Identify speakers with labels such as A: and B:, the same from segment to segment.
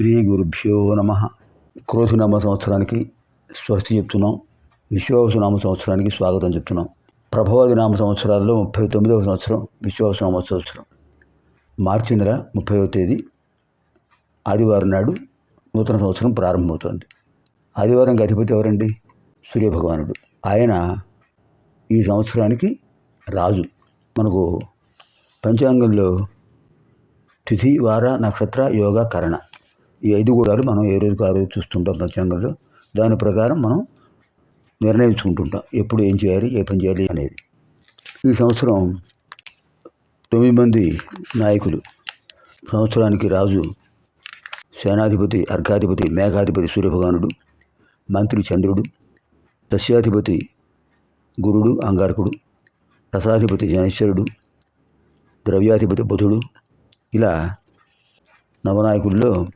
A: శ్రీ గురుభ్యో నమ. క్రోధినామ సంవత్సరానికి స్వస్తి చెప్తున్నాం. విశ్వాసనామ సంవత్సరానికి స్వాగతం చెప్తున్నాం. ప్రభావతి నామ సంవత్సరాల్లో ముప్పై తొమ్మిదవ సంవత్సరం విశ్వాసనామ సంవత్సరం. మార్చి నెల ముప్పైవ తేదీ. ఆదివారం నాడు నూతన సంవత్సరం ప్రారంభమవుతోంది. ఆదివారంకి అధిపతి ఎవరండి? సూర్యభగవానుడు. ఆయన ఈ సంవత్సరానికి రాజు. మనకు పంచాంగంలో తిథి వార నక్షత్ర యోగ కరణ. ఈ ఐదు కూడాలు మనం ఏ రోజుకి ఆ రోజు చూస్తుంటాం పంచాంగంలో దాని ప్రకారం మనం నిర్ణయించుకుంటుంటాం. ఎప్పుడు ఏం చేయాలి ఏ పని చేయాలి అనేది. ఈ సంవత్సరం తొమ్మిది మంది నాయకులు. సంవత్సరానికి రాజు సేనాధిపతి అర్ఘాధిపతి మేఘాధిపతి సూర్యభగవానుడు మంత్రి చంద్రుడు సస్యాధిపతి గురుడు అంగారకుడు రసాధిపతి జనేశ్వరుడు ద్రవ్యాధిపతి బుధుడు. ఇలా నవనాయకుల్లో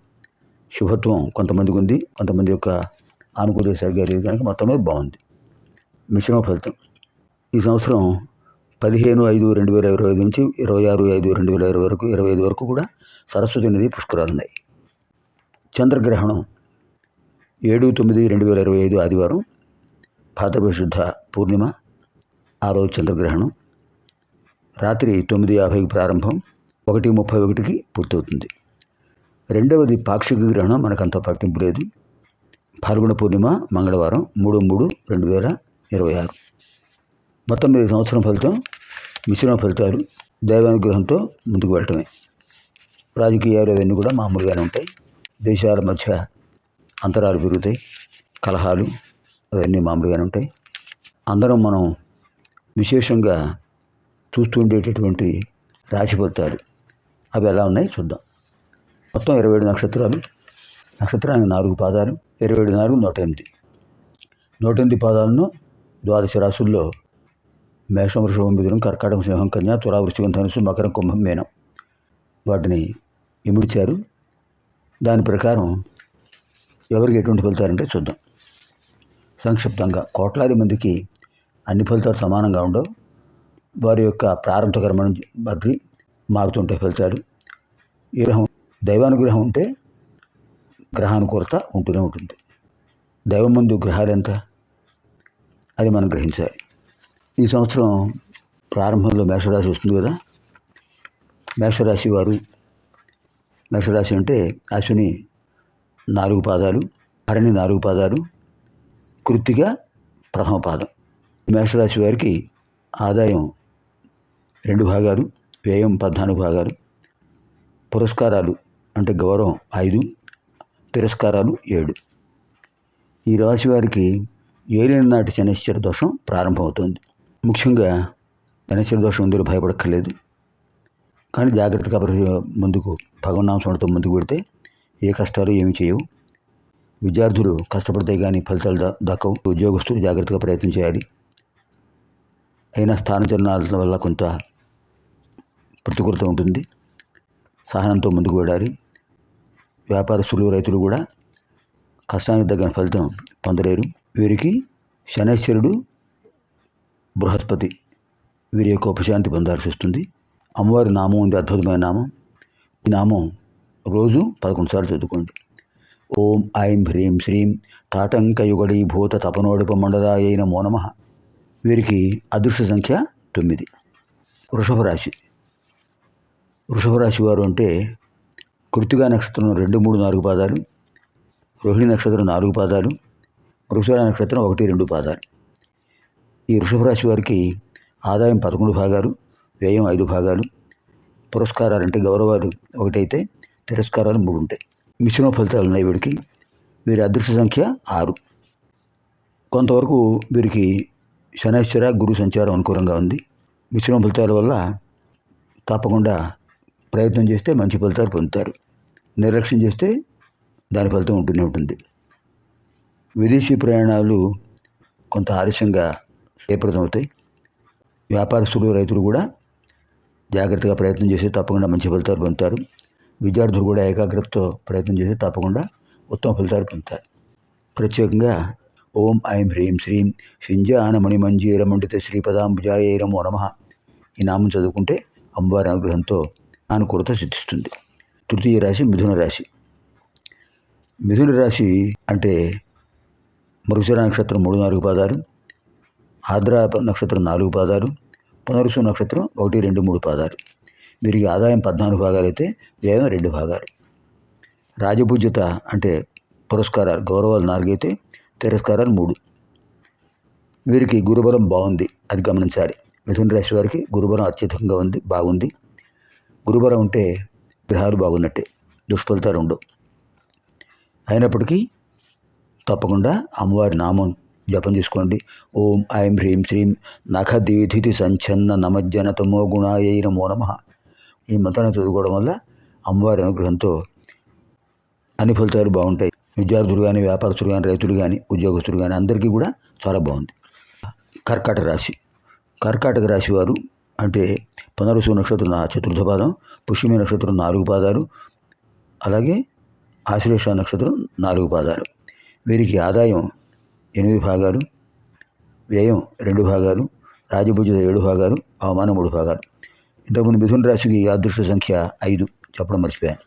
A: శుభత్వం కొంతమందికి ఉంది కొంతమంది యొక్క ఆనుకూల సరిగ్గా లేదు కనుక మొత్తం బాగుంది. మిశ్రమ ఫలితం. ఈ సంవత్సరం పదిహేను ఐదు రెండు వేల ఇరవై ఐదు నుంచి ఇరవై ఆరు ఐదు రెండు వేల ఇరవై వరకు ఇరవై ఐదు వరకు కూడా సరస్వతి నది పుష్కరాలు ఉన్నాయి. చంద్రగ్రహణం ఏడు తొమ్మిది రెండు వేల ఇరవై ఐదు ఆదివారం భాద్రపద పూర్ణిమ ఆ రోజు చంద్రగ్రహణం. రాత్రి తొమ్మిది యాభైకి ప్రారంభం ఒకటి ముప్పై ఒకటికి పూర్తవుతుంది. రెండవది పాక్షిక గ్రహణం మనకంత పట్టింపు లేదు. ఫాల్గుణ పూర్ణిమ మంగళవారం మూడు మూడు రెండు వేల ఇరవై ఆరు. మొత్తం మీద సంవత్సరం ఫలితం మిశ్రమ ఫలితాలు దైవానుగ్రహంతో ముందుకు వెళ్ళటమే. రాజకీయాలు అవన్నీ కూడా మామూలుగానే ఉంటాయి. దేశాల మధ్య అంతరాలు పెరుగుతాయి. కలహాలు అవన్నీ మామూలుగానే ఉంటాయి. అందరం మనం విశేషంగా చూస్తుండేటటువంటి రాశి ఫలితాలు. అవి ఎలా ఉన్నాయి చూద్దాం. మొత్తం ఇరవై ఏడు నక్షత్రాలు. నక్షత్రానికి నాలుగు పాదాలు. ఇరవై ఏడు నాలుగు నూట ఎనిమిది. నూట ఎనిమిది పాదాలను ద్వాదశ రాసుల్లో మేషం వృషభం మిథునం కర్కాటకం సింహం కన్యా తులా వృషభం ధనుసు మకరం కుంభం మీనం. వాటిని ఇమిడిచారు. దాని ప్రకారం ఎవరికి ఎటువంటి ఫలితాలంటే చూద్దాం. సంక్షిప్తంగా కోట్లాది మందికి అన్ని ఫలితాలు సమానంగా ఉండవు. వారి యొక్క ప్రారంభకరమైన కర్మ నుంచి బట్టి మారుతుంటాయి ఫలితాలు. ఈ దైవానుగ్రహం ఉంటే గ్రహానుకూలత ఉంటూనే ఉంటుంది. దైవం ముందు గ్రహాలు ఎంత? అది మనం గ్రహించాలి. ఈ సంవత్సరం ప్రారంభంలో మేషరాశి వస్తుంది కదా? మేషరాశి వారు మేషరాశి అంటే అశ్విని నాలుగు పాదాలు హరిణి నాలుగు పాదాలు కృత్తిగా ప్రథమ పాదం. మేషరాశి వారికి ఆదాయం రెండు భాగాలు వ్యయం పద్నాలుగు భాగాలు పురస్కారాలు అంటే గౌరవం ఐదు తిరస్కారాలు ఏడు. ఈ రాశి వారికి ఏలిన నాటి శనిశ్చర దోషం ప్రారంభమవుతుంది. ముఖ్యంగా శనిశ్చర దోషం ఉందని భయపడక్కర్లేదు. కానీ జాగ్రత్తగా ముందుకు భగవన్నాంశంతో ముందుకు పెడితే ఏ కష్టాలు ఏమి చేయవు. విద్యార్థులు కష్టపడితే కానీ ఫలితాలు దక్కవు. ఉద్యోగస్తులు జాగ్రత్తగా ప్రయత్నం చేయాలి. అయినా స్థానచలనాల వల్ల కొంత ప్రతికూలత ఉంటుంది. సహనంతో ముందుకు వెళ్ళాలి. వ్యాపారస్తులు రైతులు కూడా కష్టానికి తగిన ఫలితం పొందలేరు. వీరికి శనైశ్వరుడు బృహస్పతి. వీరి యొక్క ఉపశాంతి పొందాల్సి వస్తుంది. అమ్మవారి నామం ఉంది అద్భుతమైన నామం. ఈ నామం రోజు పదకొండు సార్లు చదువుకోండి. ఓం ఐం హ్రీం శ్రీం తాటంకయుగడీ భూత తపనోడుప మండలాయైన మోనమ వీరికి అదృష్ట సంఖ్య తొమ్మిది. వృషభ రాశి వృషభ రాశి వారు అంటే కృతిగా నక్షత్రం రెండు మూడు నాలుగు పాదాలు రోహిణి నక్షత్రం నాలుగు పాదాలు వృషభ నక్షత్రం ఒకటి రెండు పాదాలు. ఈ వృషభ రాశి వారికి ఆదాయం పదకొండు భాగాలు వ్యయం ఐదు భాగాలు పురస్కారాలు అంటే గౌరవాలు ఒకటైతే తిరస్కారాలు మూడు ఉంటాయి. మిశ్రమ ఫలితాలు ఉన్నాయి వీడికి. వీరి అదృష్ట సంఖ్య ఆరు. కొంతవరకు వీరికి శనైశ్వర గురు సంచారం అనుకూలంగా ఉంది. మిశ్రమ ఫలితాల వల్ల తప్పకుండా ప్రయత్నం చేస్తే మంచి ఫలితాలు పొందుతారు. నిర్లక్ష్యం చేస్తే దాని ఫలితం ఉంటూనే ఉంటుంది. విదేశీ ప్రయాణాలు కొంత ఆలస్యంగా ఏర్పడమవుతాయి అవుతాయి వ్యాపారస్తులు రైతులు కూడా జాగ్రత్తగా ప్రయత్నం చేసి తప్పకుండా మంచి ఫలితాలు పొందుతారు. విద్యార్థులు కూడా ఏకాగ్రతతో ప్రయత్నం చేసి తప్పకుండా ఉత్తమ ఫలితాలు పొందుతారు. ప్రత్యేకంగా ఓం ఐం హ్రీం శ్రీం షింజాన మణిమంజీర మండిత శ్రీపదాంబుజాయ నమో నమ ఈ నామం చదువుకుంటే అమ్మవారి అనుగ్రహంతో అనుకూలత సిద్ధిస్తుంది. తృతీయ రాశి మిథున రాశి. మిథున రాశి అంటే మరుసర నక్షత్రం మూడు నాలుగు పాదాలు ఆర్ద్ర నక్షత్రం నాలుగు పాదాలు పునరుసు నక్షత్రం ఒకటి రెండు మూడు పాదాలు. వీరికి ఆదాయం పద్నాలుగు భాగాలు అయితే వ్యయం రెండు భాగాలు. రాజపూజ్యత అంటే పురస్కారాలు గౌరవాలు నాలుగైతే తిరస్కారాలు మూడు. వీరికి గురుబలం బాగుంది అది గమనించాలి. మిథున రాశి వారికి గురుబలం అత్యధికంగా ఉంది బాగుంది. గురుబలం ఉంటే గ్రహాలు బాగున్నట్టే. దుష్ఫలితాలు ఉండవు అయినప్పటికీ తప్పకుండా అమ్మవారి నామం జపం చేసుకోండి. ఓం ఐం హ్రీం శ్రీం నఖదీధితి సంచన్న నమజ్జన తమో గుణాయ నమో నమ. ఈ మంత్రాన్ని చదువుకోవడం వల్ల అమ్మవారి అనుగ్రహంతో అన్ని ఫలితాలు బాగుంటాయి. విద్యార్థులు కానీ వ్యాపారస్తులు కానీ రైతులు కానీ ఉద్యోగస్తులు కానీ అందరికీ కూడా చాలా బాగుంది. కర్కాటక రాశి. కర్కాటక రాశి వారు అంటే పునరుసు నక్షత్రం నా చతుర్థ పాదం. పుష్యమి నక్షత్రం నాలుగు పాదాలు అలాగే ఆశ్లేష నక్షత్రం నాలుగు పాదాలు. వీరికి ఆదాయం ఎనిమిది భాగాలు వ్యయం రెండు భాగాలు రాజభుజ ఏడు భాగాలు అవమానం మూడు భాగాలు. ఇంతకుముందు మిథున రాశికి అదృష్ట సంఖ్య ఐదు చెప్పడం మర్చిపోయాను.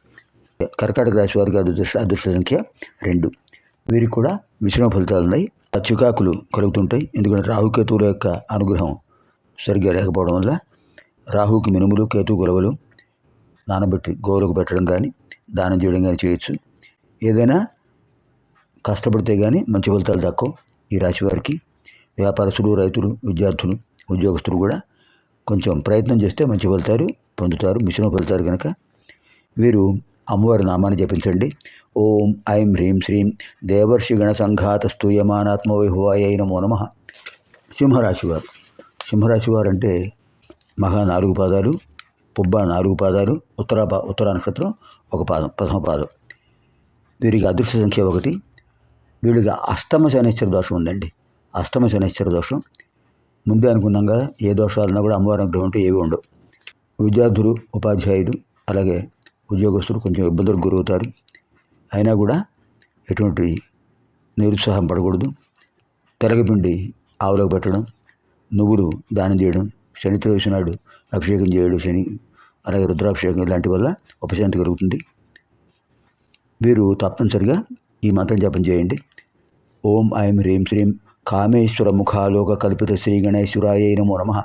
A: కర్కాటక రాశి వారికి అదృష్ట అదృష్ట సంఖ్య రెండు. వీరికి కూడా మిశ్రమ ఫలితాలు ఉన్నాయి. చికాకులు కలుగుతుంటాయి. ఎందుకంటే రాహుకేతువుల యొక్క అనుగ్రహం సరిగ్గా లేకపోవడం వల్ల రాహుకి మినుములు కేతు గొలవలు నానబెట్టి గోవులకు పెట్టడం కానీ దానం చేయడం కానీ చేయొచ్చు. ఏదైనా కష్టపడితే కానీ మంచి ఫలితాలు తక్కువ ఈ రాశి వారికి వ్యాపారస్తులు రైతులు విద్యార్థులు ఉద్యోగస్తులు కూడా కొంచెం ప్రయత్నం చేస్తే మంచి ఫలితాలు పొందుతారు మిశ్రమ ఫలితాలు కనుక వీరు అమ్మవారి నామాన్ని జపించండి. ఓం ఐం హ్రీం శ్రీం దేవర్షి గణ సంఘాత స్తూయమానాత్మ వైభవాయ నమో నమ. సింహరాశివారు సింహరాశివారు సింహరాశి వారు అంటే మహా నాలుగు పాదాలు. పుబ్బ నాలుగు పాదాలు ఉత్తర ఉత్తర నక్షత్రం ఒక పాదం ప్రథమ పాదం. వీరికి అదృష్ట సంఖ్య ఒకటి. వీడికి అష్టమ శనేశ్వర దోషం ఉందండి. అష్టమ శనేశ్వర దోషం. ముందే అనుకున్నాం కదా ఏ దోషాలన్నా కూడా అమ్మవారి అనుగ్రహం ఉంటే ఏవి ఉండవు. విద్యార్థులు ఉపాధ్యాయులు అలాగే ఉద్యోగస్తులు కొంచెం ఇబ్బందులకు గురవుతారు. అయినా కూడా ఎటువంటి నిరుత్సాహం పడకూడదు. తెరగపిండి ఆవులకు పెట్టడం నువ్వులు దానం చేయడం శని నాడు అభిషేకం చేయడం శని అలాగే రుద్రాభిషేకం ఇలాంటి వల్ల ఉపశాంతి కలుగుతుంది. వీరు తప్పనిసరిగా ఈ మంత్రం జపం చేయండి. ఓం ఐం హ్రీం శ్రీం కామేశ్వర ముఖాలోక కల్పిత శ్రీ గణేశ్వరాయ నమో నమ.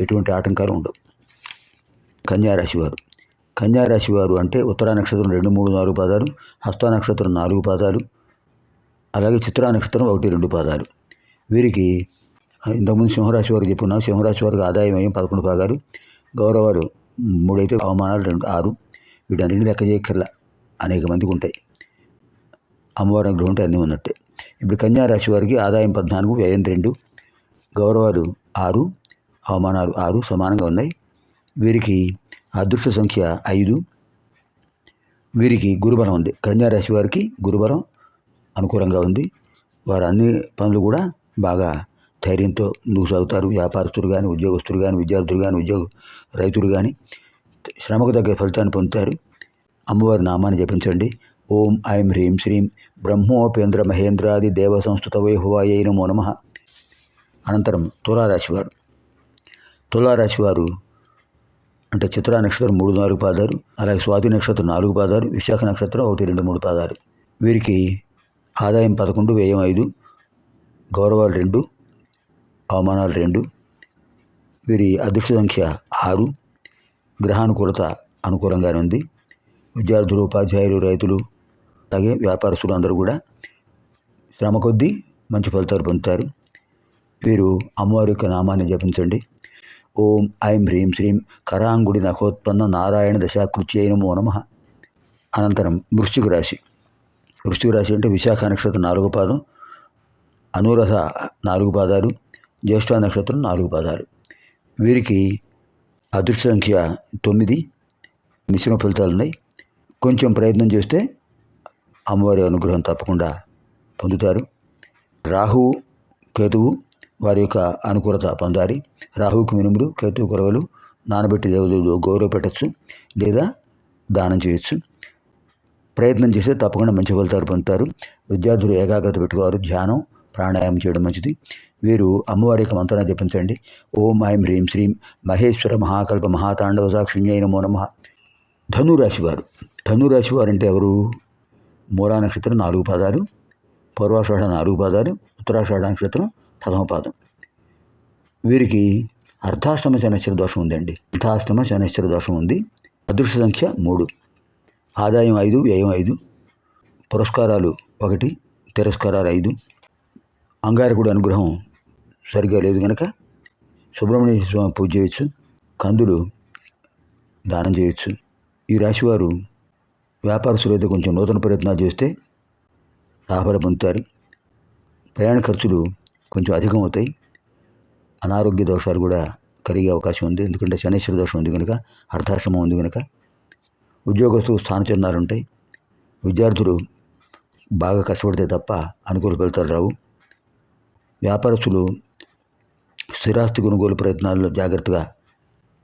A: ఎటువంటి ఆటంకాలు ఉండవు. కన్యారాశి వారు. కన్యారాశి వారు అంటే ఉత్తరా నక్షత్రం రెండు మూడు నాలుగు పాదాలు హస్త నక్షత్రం నాలుగు పాదాలు అలాగే చిత్రా నక్షత్రం ఒకటి రెండు పాదాలు. వీరికి ఇంతకుముందు సింహరాశి వారికి చెప్పుకున్నాం. సింహరాశి వారికి ఆదాయం ఏం? పదకొండు భాగాలు గౌరవాలు మూడైతే అవమానాలు రెండు ఆరు. వీటన్నింటిని లెక్క చేయక్కర్లా. అనేక మందికి ఉంటాయి. అమ్మవారి అనుగ్రహం ఉంటే అన్నీ ఉన్నట్టే. ఇప్పుడు కన్యా రాశి వారికి ఆదాయం పద్నాలుగు వ్యయం రెండు. గౌరవాలు ఆరు అవమానాలు ఆరు సమానంగా ఉన్నాయి. వీరికి అదృష్ట సంఖ్య ఐదు. వీరికి గురుబలం ఉంది. కన్యా రాశి వారికి గురుబలం అనుకూలంగా ఉంది. వారు అన్ని పనులు కూడా బాగా ధైర్యంతో ముందుకు సాగుతారు వ్యాపారస్తులు కానీ ఉద్యోగస్తులు కానీ విద్యార్థులు కానీ ఉద్యోగ రైతులు కానీ శ్రమకు తగ్గ ఫలితాన్ని పొందుతారు. అమ్మవారి నామాన్ని జపించండి. ఓం ఐం హ్రీం శ్రీం బ్రహ్మోపేంద్ర మహేంద్రాది దేవ సంస్థత వైభవాయ నమో నమ. అనంతరం తులారాశివారు తులారాశివారు అంటే చిత్రా నక్షత్రం మూడు నాలుగు పాదాలు అలాగే స్వాతి నక్షత్రం నాలుగు పాదాలు విశాఖ నక్షత్రం ఒకటి రెండు మూడు పాదాలు. వీరికి ఆదాయం పదకొండు వ్యయం ఐదు గౌరవాలు రెండు అవమానాలు రెండు వీరి అదృష్ట సంఖ్య ఆరు గ్రహానుకూలత అనుకూలంగానే ఉంది. విద్యార్థులు ఉపాధ్యాయులు రైతులు అలాగే వ్యాపారస్తులు అందరూ కూడా శ్రమ కొద్దీ మంచి ఫలితాలు పొందుతారు. వీరు అమ్మవారి యొక్క నామాన్ని జపించండి. ఓం ఐం హ్రీం శ్రీం కరాంగుడి నఖోత్పన్న నారాయణ దశాకృత్యై నమో నమ. అనంతరం వృశ్చిక రాశి. వృశ్చిక రాశి అంటే విశాఖ నక్షత్రం నాలుగో పాదం అనురథ నాలుగు పాదాలు జ్యేష్ఠ నక్షత్రం నాలుగు పాదాలు. వీరికి అదృష్ట సంఖ్య తొమ్మిది. మిశ్రమ ఫలితాలు ఉన్నాయి. కొంచెం ప్రయత్నం చేస్తే అమ్మవారి అనుగ్రహం తప్పకుండా పొందుతారు. రాహువు కేతువు వారి యొక్క అనుకూలత పొందాలి. రాహువుకు మినుములు కేతువు కొరవలు నానబెట్టి దేవుడు గౌరవ పెట్టచ్చు లేదా దానం చేయొచ్చు. ప్రయత్నం చేస్తే తప్పకుండా మంచి ఫలితాలు పొందుతారు. విద్యార్థులు ఏకాగ్రత పెట్టుకోవాలి. ధ్యానం ప్రాణాయామం చేయడం మంచిది. వీరు అమ్మవారి యొక్క మంత్రాన్ని జపించండి. ఓం ఐం హ్రీం శ్రీం మహేశ్వర మహాకల్ప మహాతాండవ సాక్షిణ్యై నమో నమ. ధనురాశి వారు. ధనురాశి వారు అంటే ఎవరు? మూలా నక్షత్రం నాలుగు పాదాలు పూర్వాషాఢ నాలుగు పాదాలు ఉత్తరాషాఢ నక్షత్రం ప్రథమ పాదం. వీరికి అర్ధాష్టమ శనిశ్చర దోషం ఉందండి. అర్ధాష్టమ శనిశ్చర దోషం ఉంది. అదృష్ట సంఖ్య మూడు. ఆదాయం ఐదు వ్యయం ఐదు. పురస్కారాలు ఒకటి తిరస్కారాలు ఐదు. అంగారకుడు అనుగ్రహం సరిగా లేదు కనుక సుబ్రహ్మణ్య స్వామి పూజ చేయొచ్చు కందులు దానం చేయొచ్చు. ఈ రాశివారు వ్యాపారస్తులు అయితే కొంచెం నూతన ప్రయత్నాలు చేస్తే లాభాలు పొందుతారు. ప్రయాణ ఖర్చులు కొంచెం అధికం అవుతాయి అనారోగ్య దోషాలు కూడా కలిగే అవకాశం ఉంది. ఎందుకంటే శనేశ్వర దోషం ఉంది కనుక అర్ధాశ్రమం ఉంది కనుక ఉద్యోగస్తులు స్థానచరణాలు ఉంటాయి. విద్యార్థులు బాగా కష్టపడితే తప్ప అనుకూల ఫలితాలు రావు. వ్యాపారస్తులు స్థిరాస్తి కొనుగోలు ప్రయత్నాల్లో జాగ్రత్తగా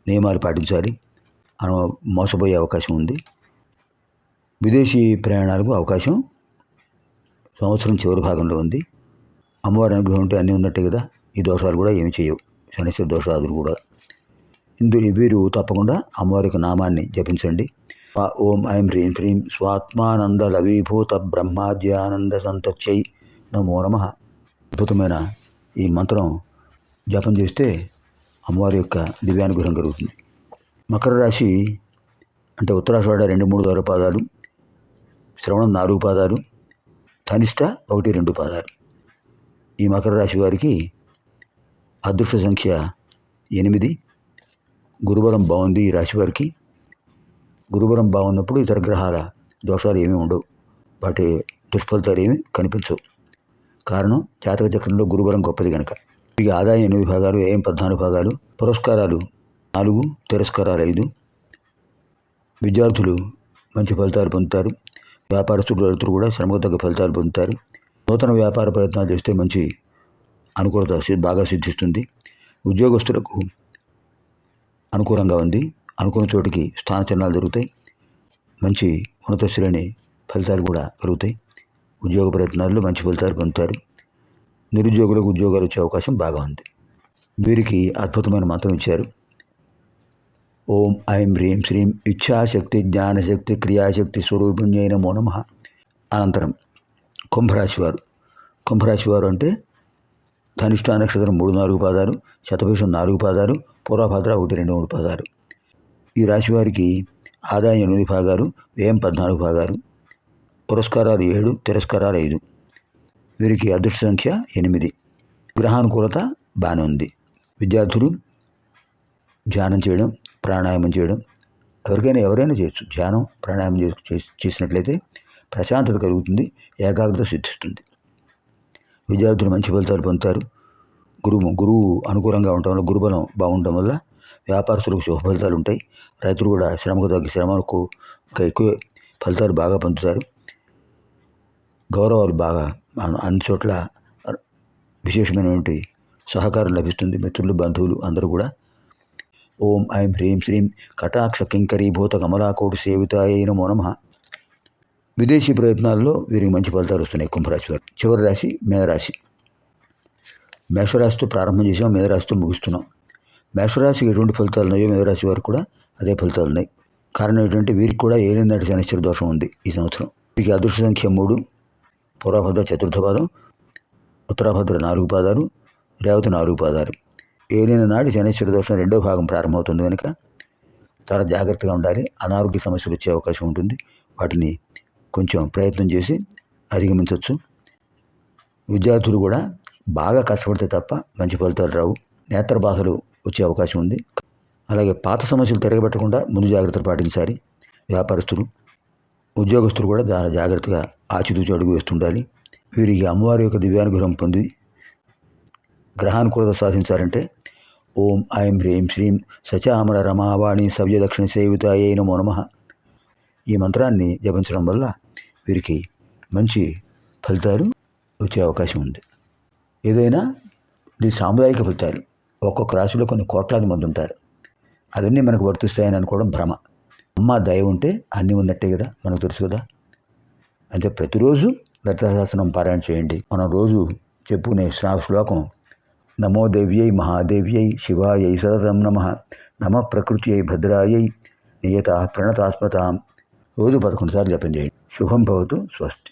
A: నియమాలు పాటించాలి. అను మోసపోయే అవకాశం ఉంది. విదేశీ ప్రయాణాలకు అవకాశం సంవత్సరం చివరి భాగంలో ఉంది. అమ్మవారి అనుగ్రహం ఉంటే అన్నీ ఉన్నట్టే కదా. ఈ దోషాలు కూడా ఏమి చేయవు. శనిశ్వర దోషాదులు కూడా. ఇందులో వీరు తప్పకుండా అమ్మవారి యొక్క నామాన్ని జపించండి. ఓం ఐం హ్రీం హ్రీం స్వాత్మానంద లవీభూత బ్రహ్మాద్యానంద సంతచ్చై నమో నమ. అద్భుతమైన ఈ మంత్రం జాపం చేస్తే అమ్మవారి యొక్క దివ్యానుగ్రహం కలుగుతుంది. మకర రాశి అంటే ఉత్తరాషాఢ రెండు మూడు ఆరు పాదాలు శ్రవణం నాలుగు పాదాలు ధనిష్ట ఒకటి రెండు పాదాలు. ఈ మకర రాశి వారికి అదృష్ట సంఖ్య ఎనిమిది. గురుబలం బాగుంది ఈ రాశి వారికి. గురుబలం బాగున్నప్పుడు ఇతర గ్రహాల దోషాలు ఏమీ ఉండవు. వాటి దుష్ఫలితాలు ఏమీ కనిపించవు. కారణం జాతక చక్రంలో గురుబలం గొప్పది కనుక ఇక ఆదాయం ఎనిమిది భాగాలు ఏం పద్నాలుగు భాగాలు పురస్కారాలు నాలుగు తిరస్కారాలు ఐదు. విద్యార్థులు మంచి ఫలితాలు పొందుతారు. వ్యాపారస్తులు రైతులు కూడా శ్రమకు తగ్గ ఫలితాలు పొందుతారు. నూతన వ్యాపార ప్రయత్నాలు చేస్తే మంచి అనుకూలత బాగా సిద్ధిస్తుంది. ఉద్యోగస్తులకు అనుకూలంగా ఉంది. అనుకున్న చోటికి స్థానచలనాలు జరుగుతాయి మంచి ఉన్నత శ్రేణి ఫలితాలు కూడా కలుగుతాయి. ఉద్యోగ ప్రయత్నాల్లో మంచి ఫలితాలు పొందుతారు. నిరుద్యోగులకు ఉద్యోగాలు వచ్చే అవకాశం బాగా ఉంది. వీరికి అద్భుతమైన మంత్రం ఇచ్చారు. ఓం ఐం హ్రీం శ్రీం ఇచ్ఛాశక్తి జ్ఞానశక్తి క్రియాశక్తి స్వరూపిణ్యై నమో నమ. అనంతరం కుంభరాశి కుంభరాశివారు కుంభరాశి వారు అంటే ధనిష్టా నక్షత్రం మూడు నాలుగు పాదాలు శతభిషం నాలుగు పాదాలు పూర్వభద్ర ఒకటి రెండు మూడు పాదాలు. ఈ రాశి వారికి ఆదాయం ఎనిమిది భాగాలు వ్యయం పద్నాలుగు భాగాలు పురస్కారాలు ఏడు తిరస్కారాలు ఐదు. వీరికి అదృష్ట సంఖ్య ఎనిమిది. గ్రహానుకూలత బాగానే ఉంది. విద్యార్థులు ధ్యానం చేయడం ప్రాణాయామం చేయడం ఎవరికైనా ఎవరైనా చేయొచ్చు. ధ్యానం ప్రాణాయామం చేసినట్లయితే ప్రశాంతత కలుగుతుంది ఏకాగ్రత సిద్ధిస్తుంది. విద్యార్థులు మంచి ఫలితాలు పొందుతారు. గురువు గురువు అనుకూలంగా ఉండటం వల్ల గురుబలం బాగుండటం వల్ల వ్యాపారస్తులకు శుభ ఫలితాలు ఉంటాయి. రైతులు కూడా శ్రమకు తగ్గ శ్రమకు ఇంకా ఎక్కువ ఫలితాలు బాగా పొందుతారు. గౌరవాలు బాగా అన్ని చోట్ల విశేషమైనటువంటి సహకారం లభిస్తుంది. మిత్రులు బంధువులు అందరూ కూడా. ఓం ఐం హ్రీం శ్రీం కటాక్ష కింకరీభూత కమలాకోటి సేవితాయైన మోనమ విదేశీ ప్రయత్నాల్లో వీరికి మంచి ఫలితాలు వస్తున్నాయి కుంభరాశి వారు చివరి రాశి మేఘరాశి మేషరాశితో ప్రారంభం చేసాం మేఘరాశితో ముగిస్తున్నాం. మేషరాశికి ఎటువంటి ఫలితాలు ఉన్నాయో మేఘరాశి వారు కూడా అదే ఫలితాలు ఉన్నాయి. కారణం ఏంటంటే వీరికి కూడా ఏలినాటి శనిశ్చర దోషం ఉంది ఈ సంవత్సరం. వీరికి అదృష్ట సంఖ్య మూడు. పూర్వభద్ర చతుర్థ పాదం ఉత్తరాభద్ర నాలుగు పాదాలు రేవతి నాలుగు పాదాలు ఏలిన నాడు శనేశ్వర దోషం రెండో భాగం ప్రారంభమవుతుంది కనుక చాలా జాగ్రత్తగా ఉండాలి. అనారోగ్య సమస్యలు వచ్చే అవకాశం ఉంటుంది. వాటిని కొంచెం ప్రయత్నం చేసి అధిగమించవచ్చు. విద్యార్థులు కూడా బాగా కష్టపడితే తప్ప మంచి ఫలితాలు రావు. నేత్ర బాధలు వచ్చే అవకాశం ఉంది. అలాగే పాత సమస్యలు తిరగబెట్టకుండా ముందు జాగ్రత్తలు పాటించాలి. వ్యాపారస్తులు ఉద్యోగస్తులు కూడా చాలా జాగ్రత్తగా ఆచితూచి అడుగు వేస్తుండాలి. వీరికి అమ్మవారి యొక్క దివ్యానుగ్రహం పొంది గ్రహానుకూలత సాధించారంటే ఓం ఐం హ్రీం శ్రీం సచామర రమావాణి సవ్యదక్షిణ సేవితాయై నమో నమ. ఈ మంత్రాన్ని జపించడం వల్ల వీరికి మంచి ఫలితాలు వచ్చే అవకాశం ఉంది. ఏదైనా ఇది సాముదాయిక ఫలితాలు. ఒక్కొక్క రాశిలో కొన్ని కోట్లాది మంది ఉంటారు. అవన్నీ మనకు వర్తిస్తాయని అనుకోవడం భ్రమ. అమ్మ దయ ఉంటే అన్నీ ఉన్నట్టే కదా మనకు తెలుసు కదా. అంటే ప్రతిరోజు లలితాశాసనం పారాయణ చేయండి. మనం రోజు చెప్పుకునే శ్రా శ్లోకం నమో దేవ్యై మహాదేవ్యై శివాయై సతతం నమ నమ ప్రకృత్యై భద్రాయై నియత ప్రణతాస్మతాం రోజు పదకొండు సార్లు జపం చేయండి. శుభం భవతు స్వస్తి.